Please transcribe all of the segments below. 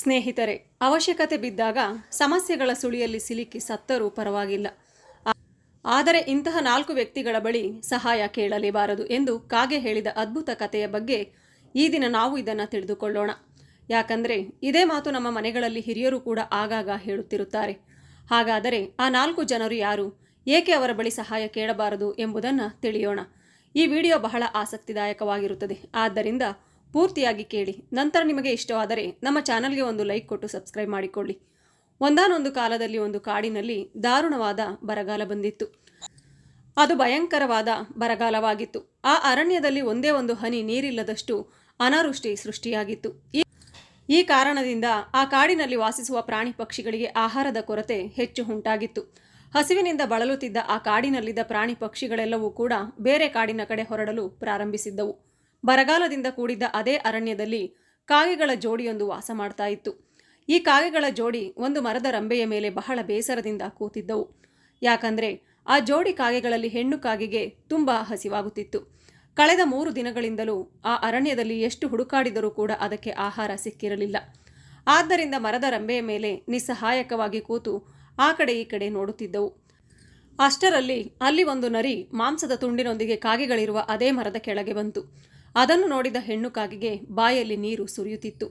ಸ್ನೇಹಿತರೆ, ಅವಶ್ಯಕತೆ ಬಿದ್ದಾಗ ಸಮಸ್ಯೆಗಳ ಸುಳಿಯಲ್ಲಿ ಸಿಲುಕಿ ಸತ್ತರೂ ಪರವಾಗಿಲ್ಲ. ಆದರೆ ಇಂತಹ ನಾಲ್ಕು ವ್ಯಕ್ತಿಗಳ ಬಳಿ ಸಹಾಯ ಕೇಳಲೇಬಾರದು ಎಂದು ಕಾಗೆ ಹೇಳಿದ ಅದ್ಭುತ ಕಥೆಯ ಬಗ್ಗೆ ಈ ದಿನ ನಾವು ಇದನ್ನು ತಿಳಿದುಕೊಳ್ಳೋಣ. ಯಾಕಂದರೆ ಇದೇ ಮಾತು ನಮ್ಮ ಮನೆಗಳಲ್ಲಿ ಹಿರಿಯರು ಕೂಡ ಆಗಾಗ ಹೇಳುತ್ತಿರುತ್ತಾರೆ. ಹಾಗಾದರೆ ಆ ನಾಲ್ಕು ಜನರು ಯಾರು? ಏಕೆ ಅವರ ಬಳಿ ಸಹಾಯ ಕೇಳಬಾರದು ಎಂಬುದನ್ನು ತಿಳಿಯೋಣ. ಈ ವಿಡಿಯೋ ಬಹಳ ಆಸಕ್ತಿದಾಯಕವಾಗಿರುತ್ತದೆ. ಆದ್ದರಿಂದ ಪೂರ್ತಿಯಾಗಿ ಕೇಳಿ. ನಂತರ ನಿಮಗೆ ಇಷ್ಟವಾದರೆ ನಮ್ಮ ಚಾನಲ್ಗೆ ಒಂದು ಲೈಕ್ ಕೊಟ್ಟು ಸಬ್ಸ್ಕ್ರೈಬ್ ಮಾಡಿಕೊಳ್ಳಿ. ಒಂದಾನೊಂದು ಕಾಲದಲ್ಲಿ ಒಂದು ಕಾಡಿನಲ್ಲಿ ದಾರುಣವಾದ ಬರಗಾಲ ಬಂದಿತ್ತು. ಅದು ಭಯಂಕರವಾದ ಬರಗಾಲವಾಗಿತ್ತು. ಆ ಅರಣ್ಯದಲ್ಲಿ ಒಂದೇ ಒಂದು ಹನಿ ನೀರಿಲ್ಲದಷ್ಟು ಅನಾವೃಷ್ಟಿ ಸೃಷ್ಟಿಯಾಗಿತ್ತು. ಈ ಕಾರಣದಿಂದ ಆ ಕಾಡಿನಲ್ಲಿ ವಾಸಿಸುವ ಪ್ರಾಣಿ ಪಕ್ಷಿಗಳಿಗೆ ಆಹಾರದ ಕೊರತೆ ಹೆಚ್ಚು ಉಂಟಾಗಿತ್ತು. ಹಸಿವಿನಿಂದ ಬಳಲುತ್ತಿದ್ದ ಆ ಕಾಡಿನಲ್ಲಿದ್ದ ಪ್ರಾಣಿ ಪಕ್ಷಿಗಳೆಲ್ಲವೂ ಕೂಡ ಬೇರೆ ಕಾಡಿನ ಕಡೆ ಹೊರಡಲು ಪ್ರಾರಂಭಿಸಿದ್ದವು. ಬರಗಾಲದಿಂದ ಕೂಡಿದ್ದ ಅದೇ ಅರಣ್ಯದಲ್ಲಿ ಕಾಗೆಗಳ ಜೋಡಿಯೊಂದು ವಾಸ ಮಾಡ್ತಾ ಇತ್ತು. ಈ ಕಾಗೆಗಳ ಜೋಡಿ ಒಂದು ಮರದ ರಂಬೆಯ ಮೇಲೆ ಬಹಳ ಬೇಸರದಿಂದ ಕೂತಿದ್ದವು. ಯಾಕಂದರೆ ಆ ಜೋಡಿ ಕಾಗೆಗಳಲ್ಲಿ ಹೆಣ್ಣು ಕಾಗೆಗೆ ತುಂಬ ಹಸಿವಾಗುತ್ತಿತ್ತು. ಕಳೆದ ಮೂರು ದಿನಗಳಿಂದಲೂ ಆ ಅರಣ್ಯದಲ್ಲಿ ಎಷ್ಟು ಹುಡುಕಾಡಿದರೂ ಕೂಡ ಅದಕ್ಕೆ ಆಹಾರ ಸಿಕ್ಕಿರಲಿಲ್ಲ. ಆದ್ದರಿಂದ ಮರದ ರಂಬೆಯ ಮೇಲೆ ನಿಸ್ಸಹಾಯಕವಾಗಿ ಕೂತು ಆ ಕಡೆ ಈ ಕಡೆ ನೋಡುತ್ತಿದ್ದವು. ಅಷ್ಟರಲ್ಲಿ ಅಲ್ಲಿ ಒಂದು ನರಿ ಮಾಂಸದ ತುಂಡಿನೊಂದಿಗೆ ಕಾಗೆಗಳಿರುವ ಅದೇ ಮರದ ಕೆಳಗೆ ಬಂತು. ಅದನ್ನು ನೋಡಿದ ಹೆಣ್ಣು ಕಾಗೆಗೆ ಬಾಯಲ್ಲಿ ನೀರು ಸುರಿಯುತ್ತಿತ್ತು.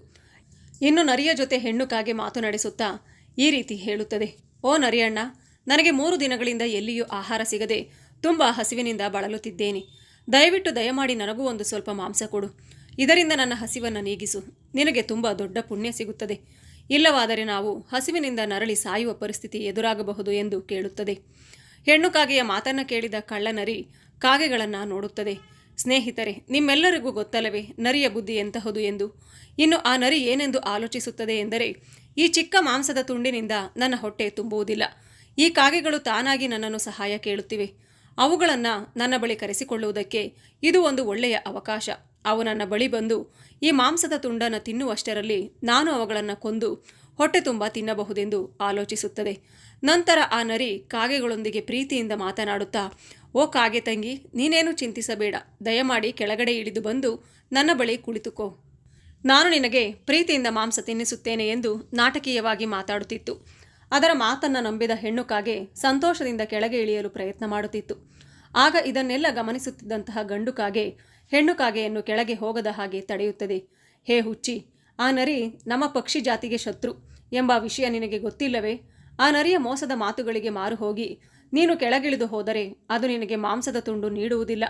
ಇನ್ನು ನರಿಯ ಜೊತೆ ಹೆಣ್ಣು ಕಾಗೆ ಮಾತನಾಡಿಸುತ್ತಾ ಈ ರೀತಿ ಹೇಳುತ್ತದೆ. ಓ ನರಿಯಣ್ಣ, ನನಗೆ ಮೂರು ದಿನಗಳಿಂದ ಎಲ್ಲಿಯೂ ಆಹಾರ ಸಿಗದೆ ತುಂಬ ಹಸಿವಿನಿಂದ ಬಳಲುತ್ತಿದ್ದೇನೆ. ದಯವಿಟ್ಟು ದಯಮಾಡಿ ನನಗೂ ಒಂದು ಸ್ವಲ್ಪ ಮಾಂಸ ಕೊಡು. ಇದರಿಂದ ನನ್ನ ಹಸಿವನ್ನು ನೀಗಿಸು. ನಿನಗೆ ತುಂಬ ದೊಡ್ಡ ಪುಣ್ಯ ಸಿಗುತ್ತದೆ. ಇಲ್ಲವಾದರೆ ನಾವು ಹಸಿವಿನಿಂದ ನರಳಿ ಸಾಯುವ ಪರಿಸ್ಥಿತಿ ಎದುರಾಗಬಹುದು ಎಂದು ಕೇಳುತ್ತದೆ ಹೆಣ್ಣು ಕಾಗೆಯ ಮಾತನ್ನು ಕೇಳಿದ ಕಳ್ಳನರಿ ಕಾಗೆಗಳನ್ನು ನೋಡುತ್ತದೆ. ಸ್ನೇಹಿತರೆ, ನಿಮ್ಮೆಲ್ಲರಿಗೂ ಗೊತ್ತಲ್ಲವೇ ನರಿಯ ಬುದ್ಧಿ ಎಂತಹುದು ಎಂದು? ಇನ್ನು ಆ ನರಿ ಏನೆಂದು ಆಲೋಚಿಸುತ್ತದೆ ಎಂದರೆ, ಈ ಚಿಕ್ಕ ಮಾಂಸದ ತುಂಡಿನಿಂದ ನನ್ನ ಹೊಟ್ಟೆ ತುಂಬುವುದಿಲ್ಲ. ಈ ಕಾಗೆಗಳು ತಾನಾಗಿ ನನ್ನನ್ನು ಸಹಾಯ ಕೇಳುತ್ತಿವೆ. ಅವುಗಳನ್ನು ನನ್ನ ಬಳಿ ಕರೆಸಿಕೊಳ್ಳುವುದಕ್ಕೆ ಇದು ಒಂದು ಒಳ್ಳೆಯ ಅವಕಾಶ. ಅವು ನನ್ನ ಬಳಿ ಬಂದು ಈ ಮಾಂಸದ ತುಂಡನ್ನು ತಿನ್ನುವಷ್ಟರಲ್ಲಿ ನಾನು ಅವುಗಳನ್ನು ಕೊಂದು ಹೊಟ್ಟೆ ತುಂಬ ತಿನ್ನಬಹುದೆಂದು ಆಲೋಚಿಸುತ್ತದೆ. ನಂತರ ಆ ನರಿ ಕಾಗೆಗಳೊಂದಿಗೆ ಪ್ರೀತಿಯಿಂದ ಮಾತನಾಡುತ್ತಾ ಓ ಕಾಗೆ ತಂಗಿ, ನೀನೇನು ಚಿಂತಿಸಬೇಡ. ದಯಮಾಡಿ ಕೆಳಗಡೆ ಇಳಿದು ಬಂದು ನನ್ನ ಬಳಿ ಕುಳಿತುಕೋ. ನಾನು ನಿನಗೆ ಪ್ರೀತಿಯಿಂದ ಮಾಂಸ ತಿನ್ನಿಸುತ್ತೇನೆ ಎಂದು ನಾಟಕೀಯವಾಗಿ ಮಾತಾಡುತ್ತಿತ್ತು. ಅದರ ಮಾತನ್ನು ನಂಬಿದ ಹೆಣ್ಣು ಕಾಗೆ ಸಂತೋಷದಿಂದ ಕೆಳಗೆ ಇಳಿಯಲು ಪ್ರಯತ್ನ ಮಾಡುತ್ತಿತ್ತು. ಆಗ ಇದನ್ನೆಲ್ಲ ಗಮನಿಸುತ್ತಿದ್ದಂತಹ ಗಂಡು ಕಾಗೆ ಹೆಣ್ಣು ಕಾಗೆಯನ್ನು ಕೆಳಗೆ ಹೋಗದ ಹಾಗೆ ತಡೆಯುತ್ತದೆ. ಹೇ ಹುಚ್ಚಿ, ಆ ನರಿ ನಮ್ಮ ಪಕ್ಷಿ ಜಾತಿಗೆ ಶತ್ರು ಎಂಬ ವಿಷಯ ನಿನಗೆ ಗೊತ್ತಿಲ್ಲವೇ? ಆ ನರಿಯ ಮೋಸದ ಮಾತುಗಳಿಗೆ ಮಾರು ಹೋಗಿ ನೀನು ಕೆಳಗಿಳಿದು ಹೋದರೆ ಅದು ನಿನಗೆ ಮಾಂಸದ ತುಂಡು ನೀಡುವುದಿಲ್ಲ.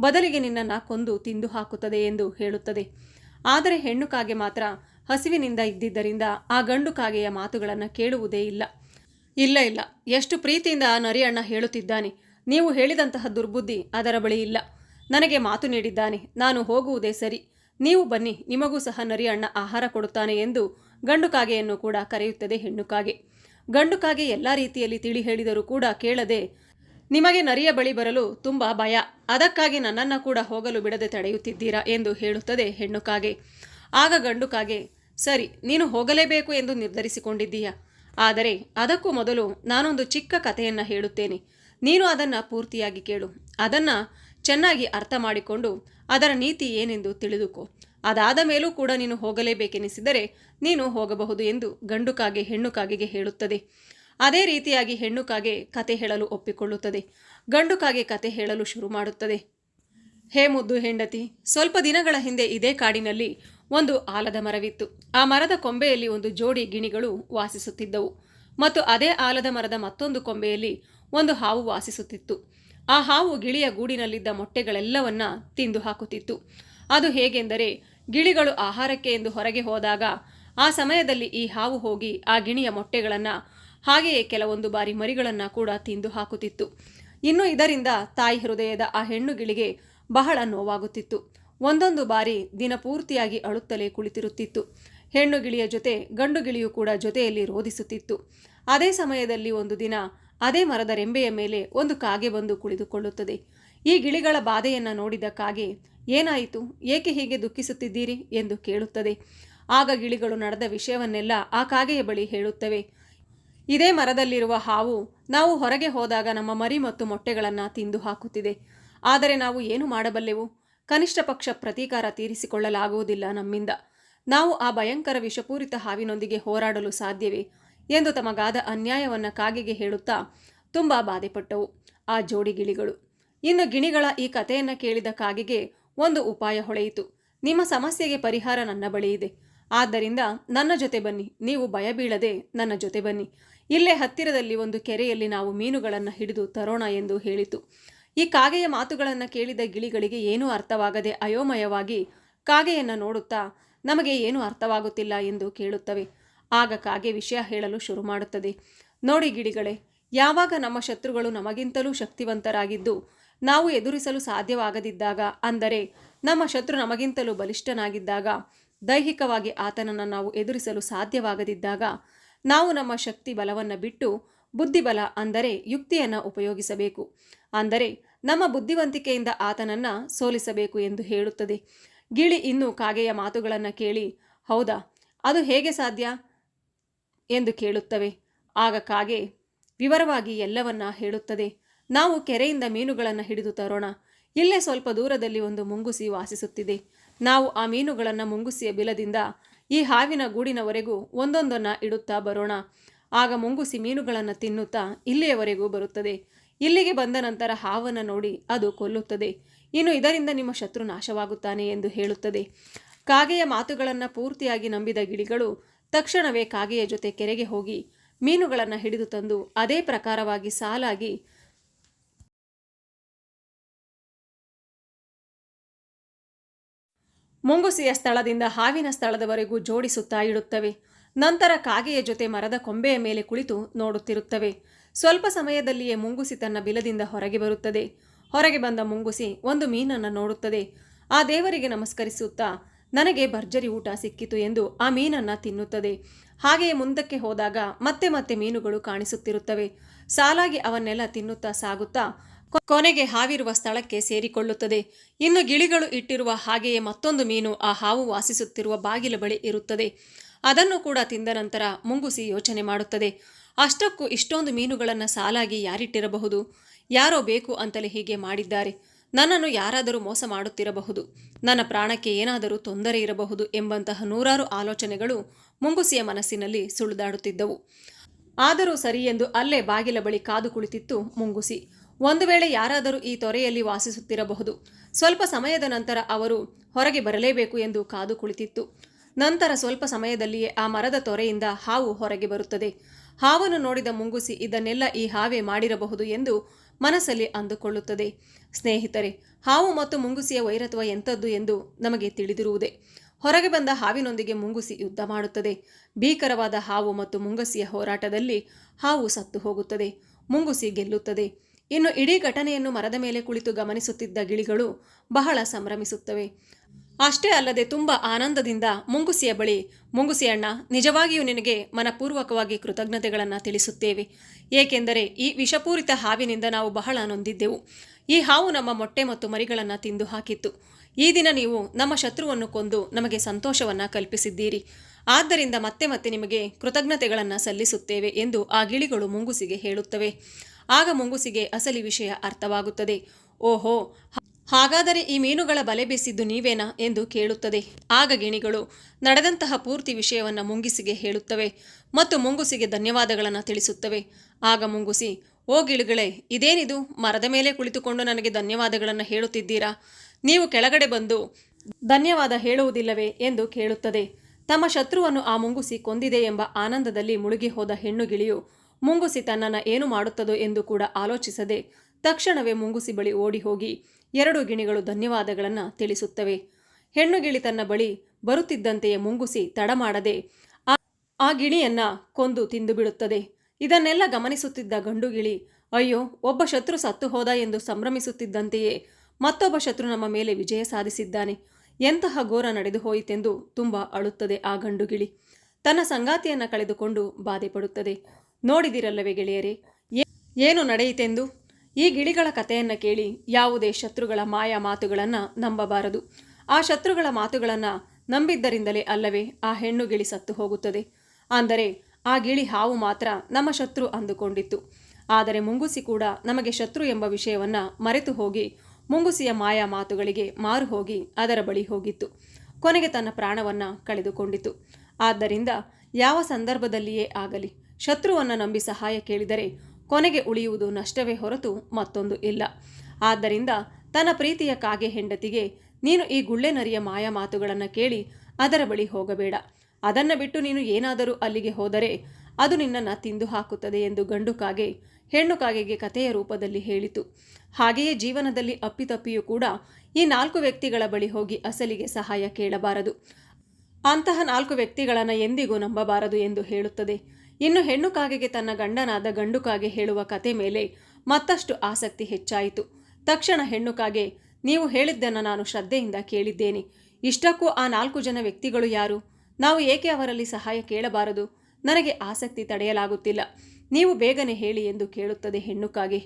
ಬದಲಿಗೆ ನಿನ್ನನ್ನು ಕೊಂದು ತಿಂದು ಹಾಕುತ್ತದೆ ಎಂದು ಹೇಳುತ್ತದೆ. ಆದರೆ ಹೆಣ್ಣು ಕಾಗೆ ಮಾತ್ರ ಹಸಿವಿನಿಂದ ಇದ್ದಿದ್ದರಿಂದ ಆ ಗಂಡು ಕಾಗೆಯ ಮಾತುಗಳನ್ನು ಕೇಳುವುದೇ ಇಲ್ಲ. ಇಲ್ಲ ಇಲ್ಲ. ಎಷ್ಟು ಪ್ರೀತಿಯಿಂದ ಆ ನರಿಯಣ್ಣ ಹೇಳುತ್ತಿದ್ದಾನೆ. ನೀವು ಹೇಳಿದಂತಹ ದುರ್ಬುದ್ಧಿ ಅದರ ಬಳಿ ಇಲ್ಲ. ನನಗೆ ಮಾತು ನೀಡಿದ್ದಾನೆ. ನಾನು ಹೋಗುವುದೇ ಸರಿ. ನೀವು ಬನ್ನಿ. ನಿಮಗೂ ಸಹ ನರಿಯಣ್ಣ ಆಹಾರ ಕೊಡುತ್ತಾನೆ ಎಂದು ಗಂಡು ಕಾಗೆಯನ್ನು ಕೂಡ ಕರೆಯುತ್ತದೆ ಹೆಣ್ಣು ಕಾಗೆ. ಗಂಡು ಕಾಗೆ ಎಲ್ಲ ರೀತಿಯಲ್ಲಿ ತಿಳಿ ಹೇಳಿದರೂ ಕೂಡ ಕೇಳದೆ ನಿಮಗೆ ನರಿಯ ಬಳಿ ಬರಲು ತುಂಬ ಭಯ. ಅದಕ್ಕಾಗಿ ನನ್ನನ್ನು ಕೂಡ ಹೋಗಲು ಬಿಡದೆ ತಡೆಯುತ್ತಿದ್ದೀರಾ ಎಂದು ಹೇಳುತ್ತದೆ ಹೆಣ್ಣು ಕಾಗೆ. ಆಗ ಗಂಡು ಕಾಗೆ, ಸರಿ, ನೀನು ಹೋಗಲೇಬೇಕು ಎಂದು ನಿರ್ಧರಿಸಿಕೊಂಡಿದ್ದೀಯ? ಆದರೆ ಅದಕ್ಕೂ ಮೊದಲು ನಾನೊಂದು ಚಿಕ್ಕ ಕಥೆಯನ್ನು ಹೇಳುತ್ತೇನೆ. ನೀನು ಅದನ್ನು ಪೂರ್ತಿಯಾಗಿ ಕೇಳು. ಅದನ್ನು ಚೆನ್ನಾಗಿ ಅರ್ಥ ಮಾಡಿಕೊಂಡು ಅದರ ನೀತಿ ಏನೆಂದು ತಿಳಿದುಕೋ. ಅದಾದ ಮೇಲೂ ಕೂಡ ನೀನು ಹೋಗಲೇಬೇಕೆನಿಸಿದರೆ ನೀನು ಹೋಗಬಹುದು ಎಂದು ಗಂಡು ಕಾಗೆ, ಹೆಣ್ಣು ಕಾಗೆಗೆ ಹೇಳುತ್ತದೆ. ಅದೇ ರೀತಿಯಾಗಿ ಹೆಣ್ಣು ಕಾಗೆ ಕತೆ ಹೇಳಲು ಒಪ್ಪಿಕೊಳ್ಳುತ್ತದೆ. ಗಂಡು ಕಾಗೆ ಕತೆ ಹೇಳಲು ಶುರು ಮಾಡುತ್ತದೆ. ಹೇ ಮುದ್ದು ಹೆಂಡತಿ, ಸ್ವಲ್ಪ ದಿನಗಳ ಹಿಂದೆ ಇದೇ ಕಾಡಿನಲ್ಲಿ ಒಂದು ಆಲದ ಮರವಿತ್ತು. ಆ ಮರದ ಕೊಂಬೆಯಲ್ಲಿ ಒಂದು ಜೋಡಿ ಗಿಣಿಗಳು ವಾಸಿಸುತ್ತಿದ್ದವು. ಮತ್ತು ಅದೇ ಆಲದ ಮರದ ಮತ್ತೊಂದು ಕೊಂಬೆಯಲ್ಲಿ ಒಂದು ಹಾವು ವಾಸಿಸುತ್ತಿತ್ತು. ಆ ಹಾವು ಗಿಳಿಯ ಗೂಡಿನಲ್ಲಿದ್ದ ಮೊಟ್ಟೆಗಳೆಲ್ಲವನ್ನ ತಿಂದು ಹಾಕುತ್ತಿತ್ತು. ಅದು ಹೇಗೆಂದರೆ ಗಿಳಿಗಳು ಆಹಾರಕ್ಕೆ ಎಂದು ಹೊರಗೆ ಹೋದಾಗ ಆ ಸಮಯದಲ್ಲಿ ಈ ಹಾವು ಹೋಗಿ ಆ ಗಿಣಿಯ ಮೊಟ್ಟೆಗಳನ್ನು, ಹಾಗೆಯೇ ಕೆಲವೊಂದು ಬಾರಿ ಮರಿಗಳನ್ನು ಕೂಡ ತಿಂದು ಹಾಕುತ್ತಿತ್ತು. ಇನ್ನು ಇದರಿಂದ ತಾಯಿ ಹೃದಯದ ಆ ಹೆಣ್ಣು ಗಿಳಿಗೆ ಬಹಳ ನೋವಾಗುತ್ತಿತ್ತು. ಒಂದೊಂದು ಬಾರಿ ದಿನ ಪೂರ್ತಿಯಾಗಿ ಅಳುತ್ತಲೇ ಕುಳಿತಿರುತ್ತಿತ್ತು. ಹೆಣ್ಣು ಗಿಳಿಯ ಜೊತೆ ಗಂಡು ಗಿಳಿಯು ಕೂಡ ಜೊತೆಯಲ್ಲಿ ರೋಧಿಸುತ್ತಿತ್ತು ಅದೇ ಸಮಯದಲ್ಲಿ ಒಂದು ದಿನ ಅದೇ ಮರದ ರೆಂಬೆಯ ಮೇಲೆ ಒಂದು ಕಾಗೆ ಬಂದು ಕುಳಿತುಕೊಳ್ಳುತ್ತದೆ ಈ ಗಿಳಿಗಳ ಬಾಧೆಯನ್ನು ನೋಡಿದ ಕಾಗೆ ಏನಾಯಿತು? ಏಕೆ ಹೀಗೆ ದುಃಖಿಸುತ್ತಿದ್ದೀರಿ? ಎಂದು ಕೇಳುತ್ತದೆ. ಆಗ ಗಿಳಿಗಳು ನಡೆದ ವಿಷಯವನ್ನೆಲ್ಲ ಆ ಕಾಗೆಯ ಬಳಿ ಹೇಳುತ್ತವೆ. ಇದೇ ಮರದಲ್ಲಿರುವ ಹಾವು ನಾವು ಹೊರಗೆ ಹೋದಾಗ ನಮ್ಮ ಮರಿ ಮತ್ತು ಮೊಟ್ಟೆಗಳನ್ನು ತಿಂದು ಹಾಕುತ್ತಿದೆ. ಆದರೆ ನಾವು ಏನು ಮಾಡಬಲ್ಲೆವು? ಕನಿಷ್ಠ ಪಕ್ಷ ಪ್ರತೀಕಾರ ತೀರಿಸಿಕೊಳ್ಳಲಾಗುವುದಿಲ್ಲ ನಮ್ಮಿಂದ. ನಾವು ಆ ಭಯಂಕರ ವಿಷಪೂರಿತ ಹಾವಿನೊಂದಿಗೆ ಹೋರಾಡಲು ಸಾಧ್ಯವೇ? ಎಂದು ತಮಗಾದ ಅನ್ಯಾಯವನ್ನು ಕಾಗೆಗೆ ಹೇಳುತ್ತಾ ತುಂಬ ಬಾಧೆಪಟ್ಟವು ಆ ಜೋಡಿ ಗಿಳಿಗಳು. ಇನ್ನು ಗಿಣಿಗಳ ಈ ಕಥೆಯನ್ನು ಕೇಳಿದ ಕಾಗೆಗೆ ಒಂದು ಉಪಾಯ ಹೊಳೆಯಿತು. ನಿಮ್ಮ ಸಮಸ್ಯೆಗೆ ಪರಿಹಾರ ನನ್ನ ಬಳಿ ಇದೆ. ಆದ್ದರಿಂದ ನನ್ನ ಜೊತೆ ಬನ್ನಿ. ನೀವು ಭಯ ಬೀಳದೆ ನನ್ನ ಜೊತೆ ಬನ್ನಿ. ಇಲ್ಲೇ ಹತ್ತಿರದಲ್ಲಿ ಒಂದು ಕೆರೆಯಲ್ಲಿ ನಾವು ಮೀನುಗಳನ್ನು ಹಿಡಿದು ತರೋಣ ಎಂದು ಹೇಳಿತು. ಈ ಕಾಗೆಯ ಮಾತುಗಳನ್ನು ಕೇಳಿದ ಗಿಳಿಗಳಿಗೆ ಏನೂ ಅರ್ಥವಾಗದೆ ಅಯೋಮಯವಾಗಿ ಕಾಗೆಯನ್ನು ನೋಡುತ್ತಾ, ನಮಗೆ ಏನೂ ಅರ್ಥವಾಗುತ್ತಿಲ್ಲ ಎಂದು ಕೇಳುತ್ತವೆ. ಆಗ ಕಾಗೆ ವಿಷಯ ಹೇಳಲು ಶುರು ಮಾಡುತ್ತದೆ. ನೋಡಿ ಗಿಳಿಗಳೇ, ಯಾವಾಗ ನಮ್ಮ ಶತ್ರುಗಳು ನಮಗಿಂತಲೂ ಶಕ್ತಿವಂತರಾಗಿದ್ದು ನಾವು ಎದುರಿಸಲು ಸಾಧ್ಯವಾಗದಿದ್ದಾಗ, ಅಂದರೆ ನಮ್ಮ ಶತ್ರು ನಮಗಿಂತಲೂ ಬಲಿಷ್ಠನಾಗಿದ್ದಾಗ, ದೈಹಿಕವಾಗಿ ಆತನನ್ನು ನಾವು ಎದುರಿಸಲು ಸಾಧ್ಯವಾಗದಿದ್ದಾಗ, ನಾವು ನಮ್ಮ ಶಕ್ತಿ ಬಲವನ್ನು ಬಿಟ್ಟು ಬುದ್ಧಿಬಲ ಅಂದರೆ ಯುಕ್ತಿಯನ್ನು ಉಪಯೋಗಿಸಬೇಕು. ಅಂದರೆ ನಮ್ಮ ಬುದ್ಧಿವಂತಿಕೆಯಿಂದ ಆತನನ್ನು ಸೋಲಿಸಬೇಕು ಎಂದು ಹೇಳುತ್ತದೆ. ಗಿಳಿ ಇನ್ನೂ ಕಾಗೆಯ ಮಾತುಗಳನ್ನು ಕೇಳಿ, ಹೌದಾ, ಅದು ಹೇಗೆ ಸಾಧ್ಯ? ಎಂದು ಕೇಳುತ್ತವೆ. ಆಗ ಕಾಗೆ ವಿವರವಾಗಿ ಎಲ್ಲವನ್ನ ಹೇಳುತ್ತದೆ. ನಾವು ಕೆರೆಯಿಂದ ಮೀನುಗಳನ್ನು ಹಿಡಿದು ತರೋಣ. ಇಲ್ಲೇ ಸ್ವಲ್ಪ ದೂರದಲ್ಲಿ ಒಂದು ಮುಂಗುಸಿ ವಾಸಿಸುತ್ತಿದೆ. ನಾವು ಆ ಮೀನುಗಳನ್ನು ಮುಂಗುಸಿಯ ಬಿಲದಿಂದ ಈ ಹಾವಿನ ಗೂಡಿನವರೆಗೂ ಒಂದೊಂದನ್ನು ಇಡುತ್ತಾ ಬರೋಣ. ಆಗ ಮುಂಗುಸಿ ಮೀನುಗಳನ್ನು ತಿನ್ನುತ್ತಾ ಇಲ್ಲಿಯವರೆಗೂ ಬರುತ್ತದೆ. ಇಲ್ಲಿಗೆ ಬಂದ ನಂತರ ಹಾವನ್ನು ನೋಡಿ ಅದು ಕೊಲ್ಲುತ್ತದೆ. ಇನ್ನು ಇದರಿಂದ ನಿಮ್ಮ ಶತ್ರು ನಾಶವಾಗುತ್ತಾನೆ ಎಂದು ಹೇಳುತ್ತದೆ. ಕಾಗೆಯ ಮಾತುಗಳನ್ನು ಪೂರ್ತಿಯಾಗಿ ನಂಬಿದ ಗಿಳಿಗಳು ತಕ್ಷಣವೇ ಕಾಗೆಯ ಜೊತೆ ಕೆರೆಗೆ ಹೋಗಿ ಮೀನುಗಳನ್ನು ಹಿಡಿದು ತಂದು ಅದೇ ಪ್ರಕಾರವಾಗಿ ಸಾಲಾಗಿ ಮುಂಗುಸಿಯ ಸ್ಥಳದಿಂದ ಹಾವಿನ ಸ್ಥಳದವರೆಗೂ ಜೋಡಿಸುತ್ತಾ ಇಡುತ್ತವೆ. ನಂತರ ಕಾಗೆಯ ಜೊತೆ ಮರದ ಕೊಂಬೆಯ ಮೇಲೆ ಕುಳಿತು ನೋಡುತ್ತಿರುತ್ತವೆ. ಸ್ವಲ್ಪ ಸಮಯದಲ್ಲಿಯೇ ಮುಂಗುಸಿ ತನ್ನ ಬಿಲದಿಂದ ಹೊರಗೆ ಬರುತ್ತದೆ. ಹೊರಗೆ ಬಂದ ಮುಂಗುಸಿ ಒಂದು ಮೀನನ್ನು ನೋಡುತ್ತದೆ. ಆ ದೇವರಿಗೆ ನಮಸ್ಕರಿಸುತ್ತಾ, ನನಗೆ ಭರ್ಜರಿ ಊಟ ಸಿಕ್ಕಿತು ಎಂದು ಆ ಮೀನನ್ನು ತಿನ್ನುತ್ತದೆ. ಹಾಗೆಯೇ ಮುಂದಕ್ಕೆ ಹೋದಾಗ ಮತ್ತೆ ಮತ್ತೆ ಮೀನುಗಳು ಕಾಣಿಸುತ್ತಿರುತ್ತವೆ. ಸಾಲಾಗಿ ಅವನ್ನೆಲ್ಲ ತಿನ್ನುತ್ತಾ ಸಾಗುತ್ತಾ ಕೊನೆಗೆ ಹಾವಿರುವ ಸ್ಥಳಕ್ಕೆ ಸೇರಿಕೊಳ್ಳುತ್ತದೆ. ಇನ್ನು ಗಿಳಿಗಳು ಇಟ್ಟಿರುವ ಹಾಗೆಯೇ ಮತ್ತೊಂದು ಮೀನು ಆ ಹಾವು ವಾಸಿಸುತ್ತಿರುವ ಬಾಗಿಲ ಬಳಿ ಇರುತ್ತದೆ. ಅದನ್ನು ಕೂಡ ತಿಂದ ನಂತರ ಮುಂಗುಸಿ ಯೋಚನೆ ಮಾಡುತ್ತದೆ. ಅಷ್ಟಕ್ಕೂ ಇಷ್ಟೊಂದು ಮೀನುಗಳನ್ನು ಸಾಲಾಗಿ ಯಾರಿಟ್ಟಿರಬಹುದು? ಯಾರೋ ಬೇಕು ಅಂತಲೇ ಹೀಗೆ ಮಾಡಿದ್ದಾರೆ. ನನ್ನನ್ನು ಯಾರಾದರೂ ಮೋಸ ಮಾಡುತ್ತಿರಬಹುದು? ನನ್ನ ಪ್ರಾಣಕ್ಕೆ ಏನಾದರೂ ತೊಂದರೆ ಇರಬಹುದು ಎಂಬಂತಹ ನೂರಾರು ಆಲೋಚನೆಗಳು ಮುಂಗುಸಿಯ ಮನಸ್ಸಿನಲ್ಲಿ ಸುಳಿದಾಡುತ್ತಿದ್ದವು. ಆದರೂ ಸರಿ ಎಂದು ಅಲ್ಲೇ ಬಾಗಿಲ ಬಳಿ ಕಾದು ಕುಳಿತಿತ್ತು ಮುಂಗುಸಿ. ಒಂದು ವೇಳೆ ಯಾರಾದರೂ ಈ ತೊರೆಯಲ್ಲಿ ವಾಸಿಸುತ್ತಿರಬಹುದು. ಸ್ವಲ್ಪ ಸಮಯದ ನಂತರ ಅವರು ಹೊರಗೆ ಬರಲೇಬೇಕು ಎಂದು ಕಾದು ಕುಳಿತಿತ್ತು. ನಂತರ ಸ್ವಲ್ಪ ಸಮಯದಲ್ಲಿಯೇ ಆ ಮರದ ತೊರೆಯಿಂದ ಹಾವು ಹೊರಗೆ ಬರುತ್ತದೆ. ಹಾವನ್ನು ನೋಡಿದ ಮುಂಗುಸಿ ಇದನ್ನೆಲ್ಲ ಈ ಹಾವೇ ಮಾಡಿರಬಹುದು ಎಂದು ಮನಸ್ಸಲ್ಲಿ ಅಂದುಕೊಳ್ಳುತ್ತದೆ. ಸ್ನೇಹಿತರೆ, ಹಾವು ಮತ್ತು ಮುಂಗುಸಿಯ ವೈರತ್ವ ಎಂಥದ್ದು ಎಂದು ನಮಗೆ ತಿಳಿದಿರುವುದೇ. ಹೊರಗೆ ಬಂದ ಹಾವಿನೊಂದಿಗೆ ಮುಂಗುಸಿ ಯುದ್ಧ ಮಾಡುತ್ತದೆ. ಭೀಕರವಾದ ಹಾವು ಮತ್ತು ಮುಂಗುಸಿಯ ಹೋರಾಟದಲ್ಲಿ ಹಾವು ಸತ್ತು ಹೋಗುತ್ತದೆ. ಮುಂಗುಸಿ ಗೆಲ್ಲುತ್ತದೆ. ಇನ್ನು ಇಡೀ ಘಟನೆಯನ್ನು ಮರದ ಮೇಲೆ ಕುಳಿತು ಗಮನಿಸುತ್ತಿದ್ದ ಗಿಳಿಗಳು ಬಹಳ ಸಂಭ್ರಮಿಸುತ್ತವೆ. ಅಷ್ಟೇ ಅಲ್ಲದೆ ತುಂಬ ಆನಂದದಿಂದ ಮುಂಗುಸಿಯ ಬಳಿ ಮುಂಗುಸಿಯಣ್ಣ ನಿಜವಾಗಿಯೂ ನಿನಗೆ ಮನಪೂರ್ವಕವಾಗಿ ಕೃತಜ್ಞತೆಗಳನ್ನು ತಿಳಿಸುತ್ತೇವೆ. ಏಕೆಂದರೆ ಈ ವಿಷಪೂರಿತ ಹಾವಿನಿಂದ ನಾವು ಬಹಳ ನೊಂದಿದ್ದೆವು. ಈ ಹಾವು ನಮ್ಮ ಮೊಟ್ಟೆ ಮತ್ತು ಮರಿಗಳನ್ನು ತಿಂದು ಹಾಕಿತ್ತು. ಈ ದಿನ ನೀವು ನಮ್ಮ ಶತ್ರುವನ್ನು ಕೊಂದು ನಮಗೆ ಸಂತೋಷವನ್ನು ಕಲ್ಪಿಸಿದ್ದೀರಿ. ಆದ್ದರಿಂದ ಮತ್ತೆ ಮತ್ತೆ ನಿಮಗೆ ಕೃತಜ್ಞತೆಗಳನ್ನು ಸಲ್ಲಿಸುತ್ತೇವೆ ಎಂದು ಆ ಗಿಳಿಗಳು ಮುಂಗುಸಿಗೆ ಹೇಳುತ್ತವೆ. ಆಗ ಮುಂಗುಸಿಗೆ ಅಸಲಿ ವಿಷಯ ಅರ್ಥವಾಗುತ್ತದೆ. ಓಹೋ, ಹಾಗಾದರೆ ಈ ಮೀನುಗಳ ಬಲೆ ಬೀಸಿದ್ದು ನೀವೇನಾ ಎಂದು ಕೇಳುತ್ತದೆ. ಆಗ ಗಿಣಿಗಳು ನಡೆದಂತಹ ಪೂರ್ತಿ ವಿಷಯವನ್ನು ಮುಂಗುಸಿಗೆ ಹೇಳುತ್ತವೆ ಮತ್ತು ಮುಂಗುಸಿಗೆ ಧನ್ಯವಾದಗಳನ್ನು ತಿಳಿಸುತ್ತವೆ. ಆಗ ಮುಂಗುಸಿ, ಓ ಗಿಳುಗಳೇ, ಇದೇನಿದು? ಮರದ ಮೇಲೆ ಕುಳಿತುಕೊಂಡು ನನಗೆ ಧನ್ಯವಾದಗಳನ್ನು ಹೇಳುತ್ತಿದ್ದೀರಾ? ನೀವು ಕೆಳಗಡೆ ಬಂದು ಧನ್ಯವಾದ ಹೇಳುವುದಿಲ್ಲವೇ ಎಂದು ಕೇಳುತ್ತದೆ. ತಮ್ಮ ಶತ್ರುವನ್ನು ಆ ಮುಂಗುಸಿ ಕೊಂದಿದೆ ಎಂಬ ಆನಂದದಲ್ಲಿ ಮುಳುಗಿ ಹೋದ ಹೆಣ್ಣು ಗಿಳಿಯು ಮುಂಗುಸಿ ತನ್ನನ್ನು ಏನು ಮಾಡುತ್ತದೋ ಎಂದು ಕೂಡ ಆಲೋಚಿಸದೆ ತಕ್ಷಣವೇ ಮುಂಗುಸಿ ಬಳಿ ಓಡಿ ಹೋಗಿ ಎರಡು ಗಿಣಿಗಳು ಧನ್ಯವಾದಗಳನ್ನು ತಿಳಿಸುತ್ತವೆ. ಹೆಣ್ಣು ಗಿಳಿ ತನ್ನ ಬಳಿ ಬರುತ್ತಿದ್ದಂತೆಯೇ ಮುಂಗುಸಿ ತಡ ಮಾಡದೆ ಆ ಗಿಣಿಯನ್ನು ಕೊಂದು ತಿಂದು ಬಿಡುತ್ತದೆ. ಇದನ್ನೆಲ್ಲ ಗಮನಿಸುತ್ತಿದ್ದ ಗಂಡು ಗಿಳಿ, ಅಯ್ಯೋ, ಒಬ್ಬ ಶತ್ರು ಸತ್ತು ಹೋದ ಎಂದು ಸಂಭ್ರಮಿಸುತ್ತಿದ್ದಂತೆಯೇ ಮತ್ತೊಬ್ಬ ಶತ್ರು ನಮ್ಮ ಮೇಲೆ ವಿಜಯ ಸಾಧಿಸಿದ್ದಾನೆ. ಎಂತಹ ಘೋರ ನಡೆದು ಹೋಯಿತೆಂದು ತುಂಬ ಅಳುತ್ತದೆ ಆ ಗಂಡುಗಿಳಿ ತನ್ನ ಸಂಗಾತಿಯನ್ನು ಕಳೆದುಕೊಂಡು ಬಾಧೆ ಪಡುತ್ತದೆ ನೋಡಿದಿರಲ್ಲವೇ ಗೆಳೆಯರೇ? ಏನು ನಡೆಯಿತೆಂದು? ಈ ಗಿಳಿಗಳ ಕಥೆಯನ್ನು ಕೇಳಿ ಯಾವುದೇ ಶತ್ರುಗಳ ಮಾಯಾ ಮಾತುಗಳನ್ನು ನಂಬಬಾರದು. ಆ ಶತ್ರುಗಳ ಮಾತುಗಳನ್ನು ನಂಬಿದ್ದರಿಂದಲೇ ಅಲ್ಲವೇ ಆ ಹೆಣ್ಣು ಗಿಳಿ ಸತ್ತು ಹೋಗುತ್ತದೆ. ಅಂದರೆ ಆ ಗಿಳಿ ಹಾವು ಮಾತ್ರ ನಮ್ಮ ಶತ್ರು ಅಂದುಕೊಂಡಿತ್ತು. ಆದರೆ ಮುಂಗುಸಿ ಕೂಡ ನಮಗೆ ಶತ್ರು ಎಂಬ ವಿಷಯವನ್ನು ಮರೆತು ಹೋಗಿ ಮುಂಗುಸಿಯ ಮಾಯಾ ಮಾತುಗಳಿಗೆ ಮಾರು ಹೋಗಿ ಅದರ ಬಳಿ ಹೋಗಿತ್ತು. ಕೊನೆಗೆ ತನ್ನ ಪ್ರಾಣವನ್ನು ಕಳೆದುಕೊಂಡಿತು. ಆದ್ದರಿಂದ ಯಾವ ಸಂದರ್ಭದಲ್ಲಿಯೇ ಆಗಲಿ ಶತ್ರುವನ್ನು ನಂಬಿ ಸಹಾಯ ಕೇಳಿದರೆ ಕೊನೆಗೆ ಉಳಿಯುವುದು ನಷ್ಟವೇ ಹೊರತು ಮತ್ತೊಂದು ಇಲ್ಲ. ಆದ್ದರಿಂದ ತನ್ನ ಪ್ರೀತಿಯ ಕಾಗೆ ಹೆಂಡತಿಗೆ ನೀನು ಈ ಗುಳ್ಳೆ ನರಿಯ ಮಾಯ ಮಾತುಗಳನ್ನು ಕೇಳಿ ಅದರ ಬಳಿ ಹೋಗಬೇಡ. ಅದನ್ನು ಬಿಟ್ಟು ನೀನು ಏನಾದರೂ ಅಲ್ಲಿಗೆ ಹೋದರೆ ಅದು ನಿನ್ನನ್ನು ತಿಂದು ಹಾಕುತ್ತದೆ ಎಂದು ಗಂಡು ಕಾಗೆ, ಹೆಣ್ಣು ಕಾಗೆಗೆ ಕಥೆಯ ರೂಪದಲ್ಲಿ ಹೇಳಿತು. ಹಾಗೆಯೇ ಜೀವನದಲ್ಲಿ ಅಪ್ಪಿತಪ್ಪಿಯೂ ಕೂಡ ಈ ನಾಲ್ಕು ವ್ಯಕ್ತಿಗಳ ಬಳಿ ಹೋಗಿ ಅಸಲಿಗೆ ಸಹಾಯ ಕೇಳಬಾರದು. ಅಂತಹ ನಾಲ್ಕು ವ್ಯಕ್ತಿಗಳನ್ನು ಎಂದಿಗೂ ನಂಬಬಾರದು ಎಂದು ಹೇಳುತ್ತದೆ. ಇನ್ನು ಹೆಣ್ಣು ಕಾಗೆಗೆ ತನ್ನ ಗಂಡನಾದ ಗಂಡು ಕಾಗೆ ಹೇಳುವ ಕತೆ ಮೇಲೆ ಮತ್ತಷ್ಟು ಆಸಕ್ತಿ ಹೆಚ್ಚಾಯಿತು. ತಕ್ಷಣ ಹೆಣ್ಣು ಕಾಗೆ, ನೀವು ಹೇಳಿದ್ದನ್ನು ನಾನು ಶ್ರದ್ಧೆಯಿಂದ ಕೇಳಿದ್ದೇನೆ. ಇಷ್ಟಕ್ಕೂ ಆ ನಾಲ್ಕು ಜನ ವ್ಯಕ್ತಿಗಳು ಯಾರು? ನಾವು ಏಕೆ ಅವರಲ್ಲಿ ಸಹಾಯ ಕೇಳಬಾರದು? ನನಗೆ ಆಸಕ್ತಿ ತಡೆಯಲಾಗುತ್ತಿಲ್ಲ. ನೀವು ಬೇಗನೆ ಹೇಳಿ ಎಂದು ಕೇಳುತ್ತದೆ ಹೆಣ್ಣು ಕಾಗೆ.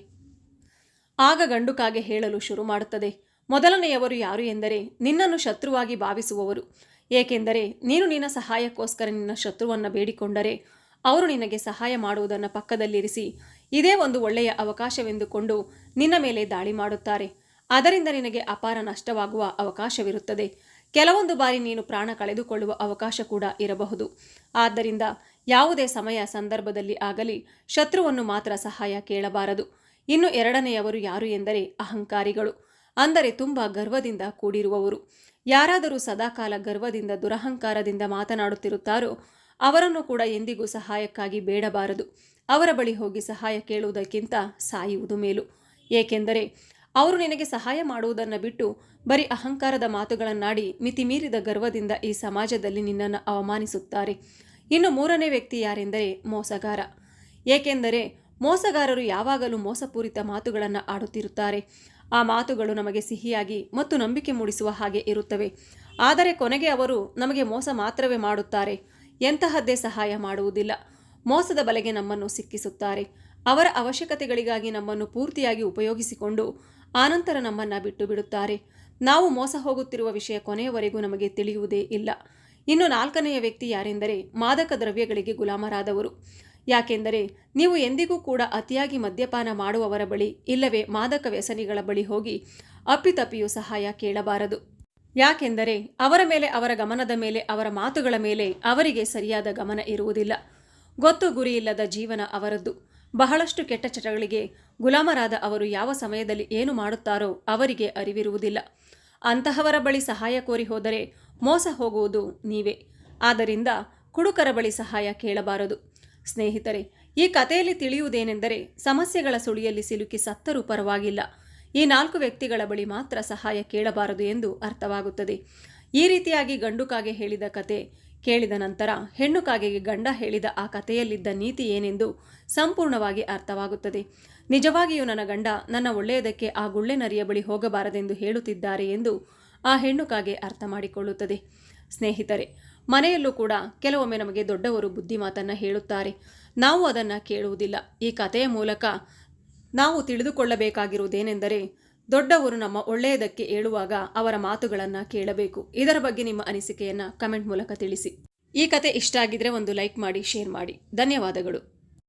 ಆಗ ಗಂಡು ಕಾಗೆ ಹೇಳಲು ಶುರು ಮಾಡುತ್ತದೆ. ಮೊದಲನೆಯವರು ಯಾರು ಎಂದರೆ ನಿನ್ನನ್ನು ಶತ್ರುವಾಗಿ ಭಾವಿಸುವವರು. ಏಕೆಂದರೆ ನೀನು ನಿನ್ನ ಸಹಾಯಕ್ಕೋಸ್ಕರ ನಿನ್ನ ಶತ್ರುವನ್ನು ಬೇಡಿಕೊಂಡರೆ ಅವರು ನಿನಗೆ ಸಹಾಯ ಮಾಡುವುದನ್ನು ಪಕ್ಕದಲ್ಲಿರಿಸಿ. ಇದೇ ಒಂದು ಒಳ್ಳೆಯ ಅವಕಾಶವೆಂದುಕೊಂಡು ನಿನ್ನ ಮೇಲೆ ದಾಳಿ ಮಾಡುತ್ತಾರೆ. ಅದರಿಂದ ನಿನಗೆ ಅಪಾರ ನಷ್ಟವಾಗುವ ಅವಕಾಶವಿರುತ್ತದೆ. ಕೆಲವೊಂದು ಬಾರಿ ನೀನು ಪ್ರಾಣ ಕಳೆದುಕೊಳ್ಳುವ ಅವಕಾಶ ಕೂಡ ಇರಬಹುದು. ಆದ್ದರಿಂದ ಯಾವುದೇ ಸಮಯ ಸಂದರ್ಭದಲ್ಲಿ ಆಗಲಿ ಶತ್ರುವನ್ನು ಮಾತ್ರ ಸಹಾಯ ಕೇಳಬಾರದು. ಇನ್ನು ಎರಡನೆಯವರು ಯಾರು ಎಂದರೆ ಅಹಂಕಾರಿಗಳು. ಅಂದರೆ ತುಂಬ ಗರ್ವದಿಂದ ಕೂಡಿರುವವರು. ಯಾರಾದರೂ ಸದಾಕಾಲ ಗರ್ವದಿಂದ ದುರಹಂಕಾರದಿಂದ ಮಾತನಾಡುತ್ತಿರುತ್ತಾರೋ ಅವರನ್ನು ಕೂಡ ಎಂದಿಗೂ ಸಹಾಯಕ್ಕಾಗಿ ಬೇಡಬಾರದು. ಅವರ ಬಳಿ ಹೋಗಿ ಸಹಾಯ ಕೇಳುವುದಕ್ಕಿಂತ ಸಾಯುವುದು ಮೇಲು. ಏಕೆಂದರೆ ಅವರು ನಿನಗೆ ಸಹಾಯ ಮಾಡುವುದನ್ನು ಬಿಟ್ಟು ಬರೀ ಅಹಂಕಾರದ ಮಾತುಗಳನ್ನಾಡಿ ಮಿತಿಮೀರಿದ ಗರ್ವದಿಂದ ಈ ಸಮಾಜದಲ್ಲಿ ನಿನ್ನನ್ನು ಅವಮಾನಿಸುತ್ತಾರೆ. ಇನ್ನು ಮೂರನೇ ವ್ಯಕ್ತಿ ಯಾರೆಂದರೆ ಮೋಸಗಾರ. ಏಕೆಂದರೆ ಮೋಸಗಾರರು ಯಾವಾಗಲೂ ಮೋಸಪೂರಿತ ಮಾತುಗಳನ್ನು ಆಡುತ್ತಿರುತ್ತಾರೆ. ಆ ಮಾತುಗಳು ನಮಗೆ ಸಿಹಿಯಾಗಿ ಮತ್ತು ನಂಬಿಕೆ ಮೂಡಿಸುವ ಹಾಗೆ ಇರುತ್ತವೆ. ಆದರೆ ಕೊನೆಗೆ ಅವರು ನಮಗೆ ಮೋಸ ಮಾತ್ರವೇ ಮಾಡುತ್ತಾರೆ. ಎಂತಹದ್ದೇ ಸಹಾಯ ಮಾಡುವುದಿಲ್ಲ. ಮೋಸದ ಬಲೆಗೆ ನಮ್ಮನ್ನು ಸಿಕ್ಕಿಸುತ್ತಾರೆ. ಅವರ ಅವಶ್ಯಕತೆಗಳಿಗಾಗಿ ನಮ್ಮನ್ನು ಪೂರ್ತಿಯಾಗಿ ಉಪಯೋಗಿಸಿಕೊಂಡು ಆನಂತರ ನಮ್ಮನ್ನು ಬಿಟ್ಟು ಬಿಡುತ್ತಾರೆ ನಾವು ಮೋಸ ಹೋಗುತ್ತಿರುವ ವಿಷಯ ಕೊನೆಯವರೆಗೂ ನಮಗೆ ತಿಳಿಯುವುದೇ ಇಲ್ಲ. ಇನ್ನು ನಾಲ್ಕನೆಯ ವ್ಯಕ್ತಿ ಯಾರೆಂದರೆ ಮಾದಕ ದ್ರವ್ಯಗಳಿಗೆ ಗುಲಾಮರಾದವರು. ಯಾಕೆಂದರೆ ನೀವು ಎಂದಿಗೂ ಕೂಡ ಅತಿಯಾಗಿ ಮದ್ಯಪಾನ ಮಾಡುವವರ ಬಳಿ ಇಲ್ಲವೇ ಮಾದಕ ವ್ಯಸನಿಗಳ ಬಳಿ ಹೋಗಿ ಅಪ್ಪಿತಪ್ಪಿಯೂ ಸಹಾಯ ಕೇಳಬಾರದು. ಯಾಕೆಂದರೆ ಅವರ ಮೇಲೆ, ಅವರ ಗಮನದ ಮೇಲೆ, ಅವರ ಮಾತುಗಳ ಮೇಲೆ ಅವರಿಗೆ ಸರಿಯಾದ ಗಮನ ಇರುವುದಿಲ್ಲ. ಗೊತ್ತು ಗುರಿಯಿಲ್ಲದ ಜೀವನ ಅವರದ್ದು. ಬಹಳಷ್ಟು ಕೆಟ್ಟ ಚಟಗಳಿಗೆ ಗುಲಾಮರಾದ ಅವರು ಯಾವ ಸಮಯದಲ್ಲಿ ಏನು ಮಾಡುತ್ತಾರೋ ಅವರಿಗೆ ಅರಿವಿರುವುದಿಲ್ಲ. ಅಂತಹವರ ಬಳಿ ಸಹಾಯ ಕೋರಿ ಹೋದರೆ ಮೋಸ ಹೋಗುವುದು ನೀವೇ. ಆದ್ದರಿಂದ ಕುಡುಕರ ಬಳಿ ಸಹಾಯ ಕೇಳಬಾರದು. ಸ್ನೇಹಿತರೆ, ಈ ಕಥೆಯಲ್ಲಿ ತಿಳಿಯುವುದೇನೆಂದರೆ ಸಮಸ್ಯೆಗಳ ಸುಳಿಯಲ್ಲಿ ಸಿಲುಕಿ ಸತ್ತರೂ ಪರವಾಗಿಲ್ಲ. ಈ ನಾಲ್ಕು ವ್ಯಕ್ತಿಗಳ ಬಳಿ ಮಾತ್ರ ಸಹಾಯ ಕೇಳಬಾರದು ಎಂದು ಅರ್ಥವಾಗುತ್ತದೆ. ಈ ರೀತಿಯಾಗಿ ಗಂಡು ಕಾಗೆ ಹೇಳಿದ ಕತೆ ಕೇಳಿದ ನಂತರ ಹೆಣ್ಣು ಕಾಗೆಗೆ ಗಂಡ ಹೇಳಿದ ಆ ಕಥೆಯಲ್ಲಿದ್ದ ನೀತಿ ಏನೆಂದು ಸಂಪೂರ್ಣವಾಗಿ ಅರ್ಥವಾಗುತ್ತದೆ. ನಿಜವಾಗಿಯೂ ನನ್ನ ಗಂಡ ನನ್ನ ಒಳ್ಳೆಯದಕ್ಕೆ ಆ ಗುಳ್ಳೆ ನರಿಯ ಬಳಿ ಹೋಗಬಾರದೆಂದು ಹೇಳುತ್ತಿದ್ದಾರೆ ಎಂದು ಆ ಹೆಣ್ಣು ಕಾಗೆ ಅರ್ಥ ಮಾಡಿಕೊಳ್ಳುತ್ತದೆ. ಸ್ನೇಹಿತರೆ, ಮನೆಯಲ್ಲೂ ಕೂಡ ಕೆಲವೊಮ್ಮೆ ನಮಗೆ ದೊಡ್ಡವರು ಬುದ್ಧಿಮಾತನ್ನು ಹೇಳುತ್ತಾರೆ. ನಾವು ಅದನ್ನು ಕೇಳುವುದಿಲ್ಲ. ಈ ಕಥೆಯ ಮೂಲಕ ನಾವು ತಿಳಿದುಕೊಳ್ಳಬೇಕಾಗಿರುವುದೇನೆಂದರೆ, ದೊಡ್ಡವರು ನಮ್ಮ ಒಳ್ಳೆಯದಕ್ಕೆ ಹೇಳುವಾಗ ಅವರ ಮಾತುಗಳನ್ನು ಕೇಳಬೇಕು. ಇದರ ಬಗ್ಗೆ ನಿಮ್ಮ ಅನಿಸಿಕೆಯನ್ನು ಕಮೆಂಟ್ ಮೂಲಕ ತಿಳಿಸಿ. ಈ ಕತೆ ಇಷ್ಟ ಆಗಿದ್ರೆ ಒಂದು ಲೈಕ್ ಮಾಡಿ, ಶೇರ್ ಮಾಡಿ. ಧನ್ಯವಾದಗಳು.